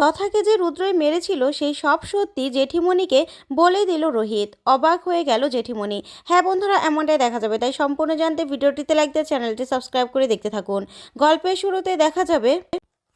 তথাকে যে রুদ্রই মেরেছিল, সেই সব সত্যি জেঠিমণিকে বলে দিল রোহিত। অবাক হয়ে গেল জেঠিমণি। হ্যাঁ বন্ধুরা, এমনটাই দেখা যাবে। তাই সম্পূর্ণ জানতে ভিডিওটিতে লাইক দিয়ে চ্যানেলটি সাবস্ক্রাইব করে দেখতে থাকুন। গল্পের শুরুতে দেখা যাবে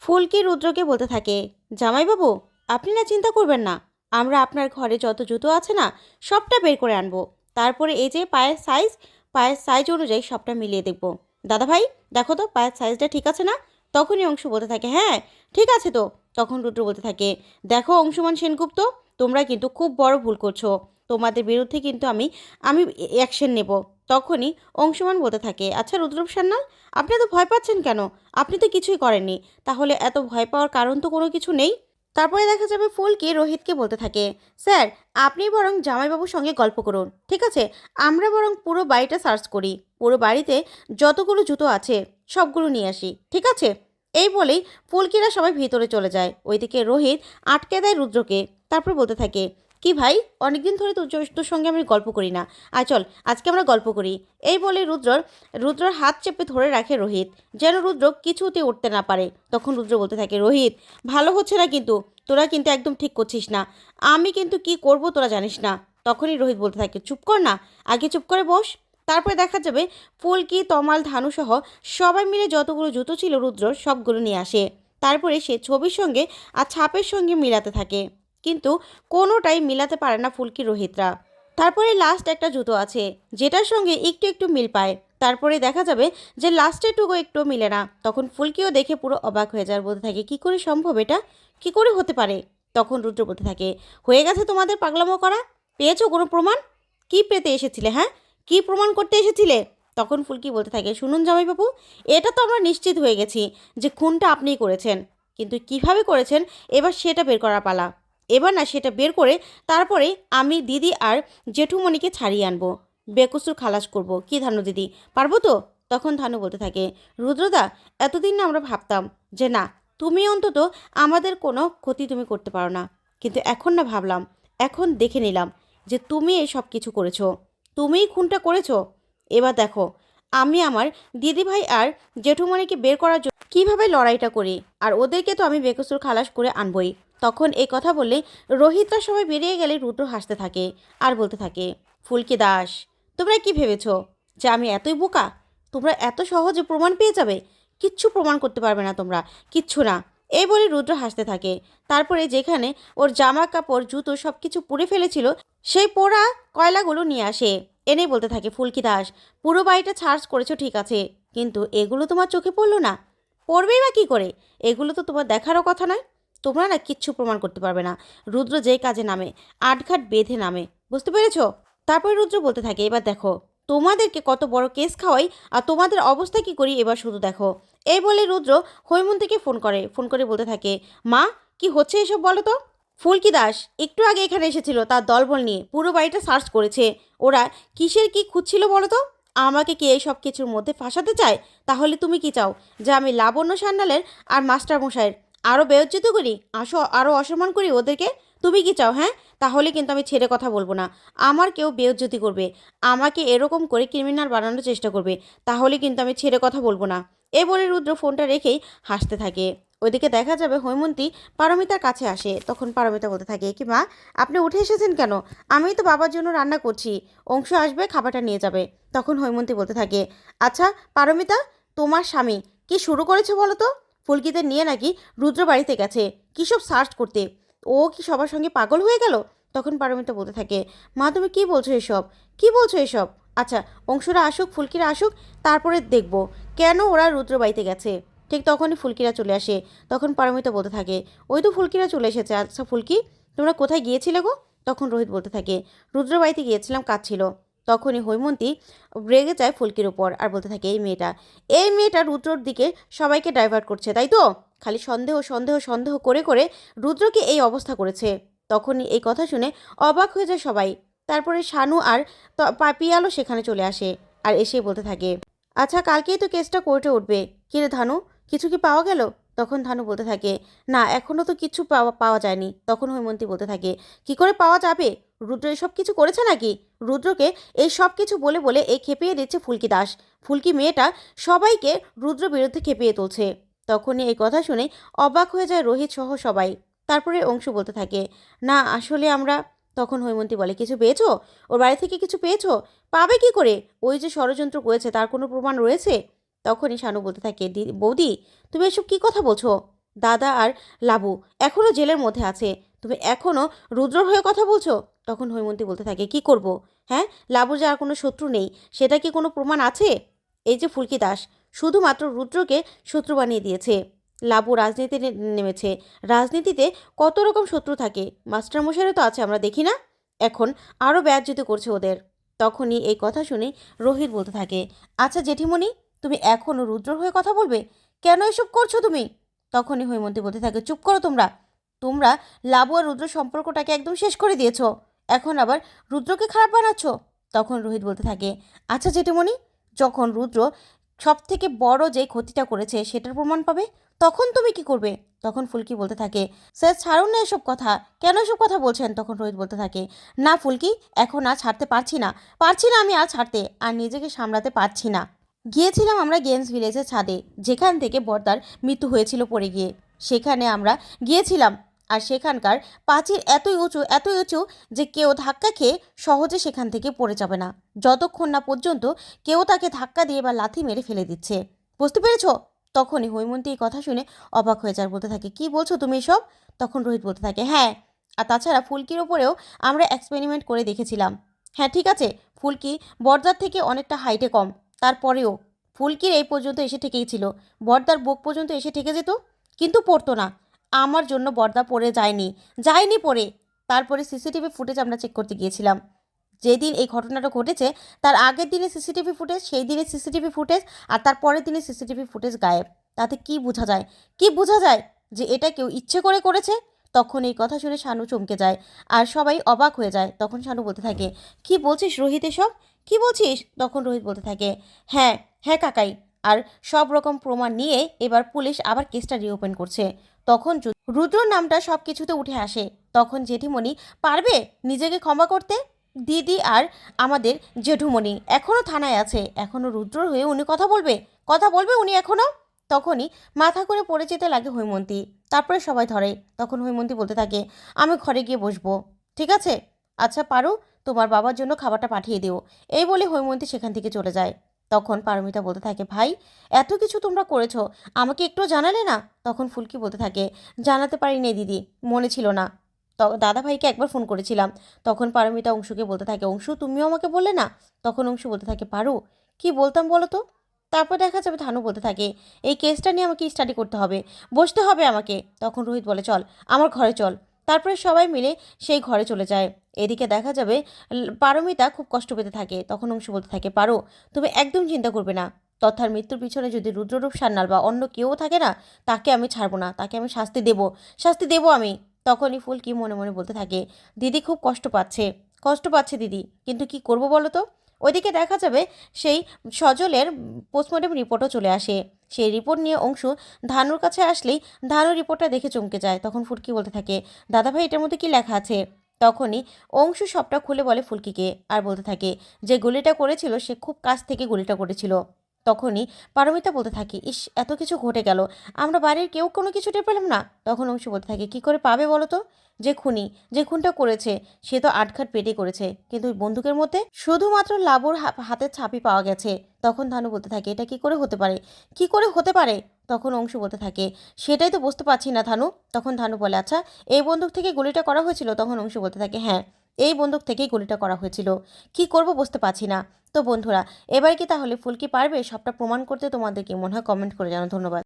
ফুলকি রুদ্রকে বলতে থাকে, জামাইবাবু, আপনি না চিন্তা করবেন না। আমরা আপনার ঘরে যত জুতো আছে না, সবটা বের করে আনব। তারপরে এই যে পায়ের সাইজ পায়ের সাইজ অনুযায়ী সবটা মিলিয়ে দেখব। দাদা ভাই দেখো তো, পায়ের সাইজটা ঠিক আছে না? তখনই অংশ বলতে থাকে হ্যাঁ ঠিক আছে তো। তখন রুদ্র বলতে থাকে, দেখো অংশুমান সেনগুপ্ত, তোমরা কিন্তু খুব বড় ভুল করছ। তোমাদের বিরুদ্ধে কিন্তু আমি আমি অ্যাকশন নেব। তখনই অংশুমান বলতে থাকে আচ্ছা রুদ্রপ সান্যাল, আপনি এত ভয় পাচ্ছেন কেন? আপনি তো কিছুই করেননি। তাহলে এত ভয় পাওয়ার কারণ তো কোনো কিছু নেই? তারপরে দেখা যাবে ফুলকে রোহিতকে বলতে থাকে, স্যার, আপনি বরং জামাইবাবুর সঙ্গে গল্প করুন, ঠিক আছে? আমরা বরং পুরো বাড়িটা সার্চ করি। পুরো বাড়িতে যতগুলো জুতো আছে, সবগুলো নিয়ে আসি, ঠিক আছে? এই বলেই ফুলকিরা সবাই ভিতরে চলে যায়। ওইদিকে রোহিত আটকে দেয় রুদ্রকে, তারপর বলতে থাকে, কি ভাই, অনেকদিন ধরে তোর তোর সঙ্গে আমি গল্প করি না। আর চল, আজকে আমরা গল্প করি। এই বলে রুদ্রর রুদ্রর হাত চেপে ধরে রাখে রোহিত, যেন রুদ্র কিছুতে উঠতে না পারে। তখন রুদ্র বলতে থাকে, রোহিত, ভালো হচ্ছে না কিন্তু, তোরা কিন্তু একদম ঠিক করছিস না। আমি কিন্তু কি করব তোরা জানিস না? তখনই রোহিত বলতে থাকে, চুপ কর না, আগে চুপ করে বস। তারপরে দেখা যাবে ফুলকি, তমাল, ধানুসহ সবাই মিলে যতগুলো জুতো ছিল, রুদ্র, সবগুলো নিয়ে আসে। তারপরে সে ছবির সঙ্গে আর ছাপের সঙ্গে মিলাতে থাকে। কিন্তু কোনোটাই মিলাতে পারে না ফুলকি রোহিতরা। তারপরে লাস্ট একটা জুতো আছে, যেটার সঙ্গে একটু একটু মিল পায়। তারপরে দেখা যাবে যে লাস্টেরটুকু একটু মিলে না। তখন ফুলকিও দেখে পুরো অবাক হয়ে যাওয়ার বলতে থাকে, কী করে সম্ভব এটা? কী করে হতে পারে? তখন রুদ্র বলতে থাকে, হয়ে গেছে তোমাদের পাগলামো করা? পেয়েছ কোনো প্রমাণ? কি পেতে এসেছিলে হ্যাঁ? কি প্রমাণ করতে এসেছিলে? তখন ফুলকি বলতে থাকে, শুনুন জামাইবাবু, এটা তো আমরা নিশ্চিত হয়ে গেছি যে খুনটা আপনিই করেছেন। কিন্তু কীভাবে করেছেন? এবার সেটা বের করা পালা। এবার না, সেটা বের করে তারপরে আমি দিদি আর জেঠুমণিকে ছাড়িয়ে আনব। বেকসুর খালাস করব। কি ধানু দিদি, পারব তো? তখন ধানু বলতে থাকে, রুদ্রদা, এতদিন না আমরা ভাবতাম যে না, তুমি অন্তত আমাদের কোনো ক্ষতি তুমি করতে পারো না। কিন্তু এখন না ভাবলাম, এখন দেখে নিলাম যে তুমি এই সব কিছু করেছ। তুমিই খুনটা করেছ? এবার দেখো, আমি আমার দিদিভাই আর জেঠুমণিকে বের করার জন্য কীভাবে লড়াইটা করি? আর ওদেরকে তো আমি বেকসুর খালাস করে আনবই। তখন এই কথা বললে রোহিতরা সবাই বেরিয়ে গেলে রুদ্র হাসতে থাকে আর বলতে থাকে, ফুলকি দাস, তোমরা কি ভেবেছো যে আমি এতই বোকা? তোমরা এত সহজে প্রমাণ পেয়ে যাবে? কিচ্ছু প্রমাণ করতে পারবে না তোমরা, কিচ্ছু না। এই বলে রুদ্র হাসতে থাকে। তারপরে যেখানে ওর জামা কাপড় জুতো সব কিছু পুড়ে ফেলেছিল, সেই পোড়া কয়লাগুলো নিয়ে আসে। এনে বলতে থাকে, ফুলকি দাস, পুরো বাড়িটা চার্জ করেছ, ঠিক আছে। কিন্তু এগুলো তোমার চোখে পড়ল না। পড়বেই বা কী করে? এগুলো তো তোমার দেখারও কথা নয়। তোমরা না কিচ্ছু প্রমাণ করতে পারবে না। রুদ্র যেই কাজে নামে, আটঘাট বেঁধে নামে। বুঝতে পেরেছ? তারপরে রুদ্র বলতে থাকে, এবার দেখো তোমাদেরকে কত বড় কেস খাওয়াই আর তোমাদের অবস্থা কি করি? এবার শুধু দেখো। এই বলে রুদ্র হৈমন্তীকে ফোন করে ফোন করে বলতে থাকে, মা, কি হচ্ছে এসব বলো তো? ফুলকি দাস, একটু আগে এখানে এসেছিল, তার দলবল নিয়ে, পুরো বাড়িটা সার্চ করেছে। ওরা কিসের কি খুঁজছিল বলো তো? আমাকে কি এই সব কিছুর মধ্যে ফাঁসাতে চায়? তাহলে তুমি কি চাও যে আমি লাবণ্য সান্যালের আর মাস্টার মশাইয়ের আরও বেয়জ্জিত করি আসো আরও অসম্মান করি ওদেরকে? তুমি কি চাও হ্যাঁ? তাহলে কিন্তু আমি ছেড়ে কথা বলব না। আমার কেউ বেয়জ্জতি করবে। আমাকে এরকম করে ক্রিমিনাল বানানোর চেষ্টা করবে। তাহলে কিন্তু আমি ছেড়ে কথা বলব না। এ বলে রুদ্র ফোনটা রেখেই হাসতে থাকে। ওইদিকে দেখা যাবে হৈমন্তী পারমিতার কাছে আসে। তখন পারমিতা বলতে থাকে, কি মা, আপনি উঠে এসেছেন কেন? আমি তো বাবার জন্য রান্না করছি। অংশ আসবে, খাবারটা নিয়ে যাবে। তখন হৈমন্তী বলতে থাকে আচ্ছা পারমিতা, তোমার স্বামী কি শুরু করেছে বলো তো? ফুলকিতে নিয়ে নাকি রুদ্র বাড়িতে গেছে। কী সব সার্চ করতে? ও কি সবার সঙ্গে পাগল হয়ে গেল? তখন পারমিতা বলতে থাকে, মা, তুমি কি বলছো এসব? কি বলছো এসব? আচ্ছা অংশরা আসুক, ফুলকিরা আসুক, তারপরে দেখব। কেন ওরা রুদ্র বাড়িতে গেছে? ঠিক তখনই ফুলকিরা চলে আসে। তখন পারমিতা বলতে থাকে, ওই তো ফুলকিরা চলে এসেছে। আচ্ছা ফুলকি, তোমরা কোথায় গিয়েছিলে গো? তখন রোহিত বলতে থাকে, রুদ্র বাড়িতে গিয়েছিলাম, কাজ ছিল। তখনই হৈমন্তী রেগে যায় ফুলকির উপর আর বলতে থাকে, এই মেয়েটা এই মেয়েটা রুদ্রর দিকে সবাইকে ডাইভার্ট করছে, তাই তো? খালি সন্দেহ সন্দেহ সন্দেহ করে করে রুদ্রকে এই অবস্থা করেছে। তখনই এই কথা শুনে অবাক হয়ে যায় সবাই। তারপরে শানু আর পিয়ালো সেখানে চলে আসে আর এসে বলতে থাকে আচ্ছা কালকেই তো কেসটা কোর্টে উঠবে। কিরে ধানু, কিছু কি পাওয়া গেল? তখন ধানু বলতে থাকে, না এখনও তো কিছু পাওয়া পাওয়া যায়নি। তখন হৈমন্তী বলতে থাকে, কি করে পাওয়া যাবে? রুদ্র এসব কিছু করেছে নাকি? রুদ্রকে এই সব কিছু বলে বলে এই খেপিয়ে দিচ্ছে ফুলকি দাস। ফুলকি মেয়েটা সবাইকে রুদ্র বিরুদ্ধে খেপিয়ে তুলছে। তখনই এই কথা শুনে অবাক হয়ে যায় রোহিত সহ সবাই। তারপরে অংশু বলতে থাকে, না, আসলে আমরা তখন হৈমন্তী বলে, কিছু পেয়েছ? ওর বাড়ি থেকে কিছু পেয়েছ? পাবে কি করে? ওই যে ষড়যন্ত্র করেছে, তার কোনো প্রমাণ রয়েছে তখনই শানু বলতে থাকে, "দি- বৌদি, তুমি এসব কি কথা বলছো? দাদা আর লাবু এখনও জেলের মধ্যে আছে। তুমি এখনও রুদ্রর হয়ে কথা বলছো তখন হৈমন্তী বলতে থাকে, কি করব? হ্যাঁ লাবুর যে আর কোনো শত্রু নেই, সেটা কি কোনো প্রমাণ আছে? এই যে ফুলকি দাস শুধুমাত্র রুদ্রকে শত্রু বানিয়ে দিয়েছে। লাবু রাজনীতিতে নেমেছে। রাজনীতিতে কত রকম শত্রু থাকে? মাস্টারমশাইরও তো আছে, আমরা দেখি না? এখন আরও ব্যাজ্যুত করছে ওদের। তখনই এই কথা শুনে রোহিত বলতে থাকে আচ্ছা জেঠিমণি, তুমি এখনও রুদ্রর হয়ে কথা বলবে? কেন এসব করছ তুমি? তখনই হৈমন্তী বলতে থাকে, চুপ করো তোমরা। তোমরা লাবু আর রুদ্র সম্পর্কটাকে একদম শেষ করে দিয়েছ। এখন আবার রুদ্রকে খারাপ বানাচ্ছ? তখন রোহিত বলতে থাকে আচ্ছা জেঠিমণি, যখন রুদ্র সব থেকে বড় যে ক্ষতিটা করেছে সেটার প্রমাণ পাবে? তখন তুমি কি করবে? তখন ফুলকি বলতে থাকে, স্যার, ছাড়ুন না এসব কথা। কেন এসব কথা বলছেন? তখন রোহিত বলতে থাকে, না ফুলকি, এখন আর ছাড়তে পারছি না। পারছি না আমি আর ছাড়তে, আর নিজেকে সামলাতে পারছি না। গিয়েছিলাম আমরা গেমস ভিলেজের ছাদে, যেখান থেকে বর্দার মৃত্যু হয়েছিল পড়ে গিয়ে। সেখানে আমরা গিয়েছিলাম আর সেখানকার প্রাচীর এতই উঁচু এতই উঁচু যে কেউ ধাক্কা খেয়ে সহজে সেখান থেকে পড়ে যাবে না। যতক্ষণ না পর্যন্ত কেউ তাকে ধাক্কা দিয়ে বা লাথি মেরে ফেলে দিচ্ছে। বুঝতে পেরেছ? তখনই হৈমন্তী এই কথা শুনে অবাক হয়ে যায়, বলতে থাকে, কি বলছো তুমি এসব? তখন রোহিত বলতে থাকে হ্যাঁ আর তাছাড়া ফুলকির ওপরেও আমরা এক্সপেরিমেন্ট করে দেখেছিলাম। হ্যাঁ ঠিক আছে, ফুলকি বর্দার থেকে অনেকটা হাইটে কম, তারপরেও ফুলকির এই পর্যন্ত এসে ঠেকেই ছিল। বর্দার বুক পর্যন্ত এসে ঠেকে যেত, কিন্তু পড়তো না। আমার জন্য বর্দা পরে যায়নি যায়নি পরে তারপরে সিসিটিভি ফুটেজ আমরা চেক করতে গিয়েছিলাম। যেদিন এই ঘটনাটা ঘটেছে, তার আগের দিনে সিসিটিভি ফুটেজ, সেই দিনে সিসিটিভি ফুটেজ, আর তার পরের দিনে সিসিটিভি ফুটেজ গায়েব। তাতে কি বোঝা যায়? কি বোঝা যায় যে এটা কেউ ইচ্ছে করে করেছে? তখন এই কথা শুনে শানু চমকে যায়, আর সবাই অবাক হয়ে যায়। তখন শানু বলতে থাকে, কি বলছিস রোহিত এসব? কি বলছিস? তখন রোহিত বলতে থাকে হ্যাঁ হ্যাঁ কাকাই আর সব রকম প্রমাণ নিয়ে এবার পুলিশ আবার কেসটা রিওপেন করছে। তখন রুদ্রর নামটা সব কিছুতে উঠে আসে। তখন জেঠিমণি, পারবে নিজেকে ক্ষমা করতে? দিদি আর আমাদের জেঠুমণি এখনও থানায় আছে। এখনও রুদ্রর হয়ে উনি কথা বলবে? কথা বলবে উনি এখনও তখনই মাথা করে পড়ে যেতে লাগে হৈমন্তী। তারপরে সবাই ধরে। তখন হৈমন্তী বলতে থাকে, আমি ঘরে গিয়ে বসবো। ঠিক আছে? আচ্ছা পারো, তোমার বাবার জন্য খাবারটা পাঠিয়ে দিও। এই বলে হৈমন্তী সেখান থেকে চলে যায়। তখন পারমিতা বলতে থাকে, ভাই, এত কিছু তোমরা করেছ, আমাকে একটু জানালে না? তখন ফুলকি বলতে থাকে, জানাতে পারিনি দিদি, মনে ছিল না। তো, দাদা ভাইকে একবার ফোন করেছিলাম, তখন পারমিতা অংশুকে বলতে থাকে, অংশু, তুমিও আমাকে বললে না? তখন অংশু বলতে থাকে, পারু, কি বলতাম বলো তো? তারপর দেখা যাবে থানু বলতে থাকে, এই কেসটা নিয়ে আমাকে স্টাডি করতে হবে, বসতে হবে আমাকে। তখন রোহিত বলে, চল, আমার ঘরে চল। তারপরে সবাই মিলে সেই ঘরে চলে যায়। এদিকে দেখা যাবে পারমিতা খুব কষ্ট পেতে থাকে। তখন অংশু বলতে থাকে, পারো, তুমি একদম চিন্তা করবে না। তথার মৃত্যুর পিছনে যদি রুদ্ররূপ সান্যাল বা অন্য কেউ থাকে না, তাকে আমি ছাড়বো না। তাকে আমি শাস্তি দেব। শাস্তি দেবো আমি। তখনই ফুল ফুলকি মনে মনে বলতে থাকে, দিদি খুব কষ্ট পাচ্ছে। কষ্ট পাচ্ছে দিদি। কিন্তু কি করব বলো তো? ওইদিকে দেখা যাবে সেই সজলের পোস্টমর্টম রিপোর্টও চলে আসে। সেই রিপোর্ট নিয়ে অংশু ধানুর কাছে আসলেই ধানু রিপোর্টটা দেখে চমকে যায়। তখন ফুলকি বলতে থাকে, দাদাভাই, এটার মধ্যে কি লেখা আছে? তখনই অংশু সবটা খুলে বলে ফুলকিকে আর বলতে থাকে, যে গুলিটা করেছিল সে খুব কাছ থেকে গুলিটা করেছিল। তখনই পারমিতা বলতে থাকে, ইস, এত কিছু ঘটে গেল। আমরা বাড়ির কেউ কোনো কিছু টের পেলাম না? তখন অংশু বলতে থাকে, কি করে পাবে বলো তো? যে খুনি, যে খুনটা করেছে, সে তো আটঘাট পেটে করেছে। কিন্তু বন্দুকের মধ্যে শুধুমাত্র লাবুর হাতের ছাপি পাওয়া গেছে। তখন ধানু বলতে থাকে, এটা কি করে হতে পারে? কি করে হতে পারে? তখন অংশু বলতে থাকে, সেটাই তো বুঝতে পারছি না ধানু। তখন ধানু বলে আচ্ছা এই বন্দুক থেকে গুলিটা করা হয়েছিল? তখন অংশু বলতে থাকে হ্যাঁ। এই বন্দুক থেকেই গুলিটা করা হয়েছিল। কি করব বুঝতে পারছি না। তো বন্ধুরা, এবার কি তাহলে ফুলকি পারবে? সবটা প্রমাণ করতে তোমাদেরকে মনে হয় কমেন্ট করে জানো ধন্যবাদ।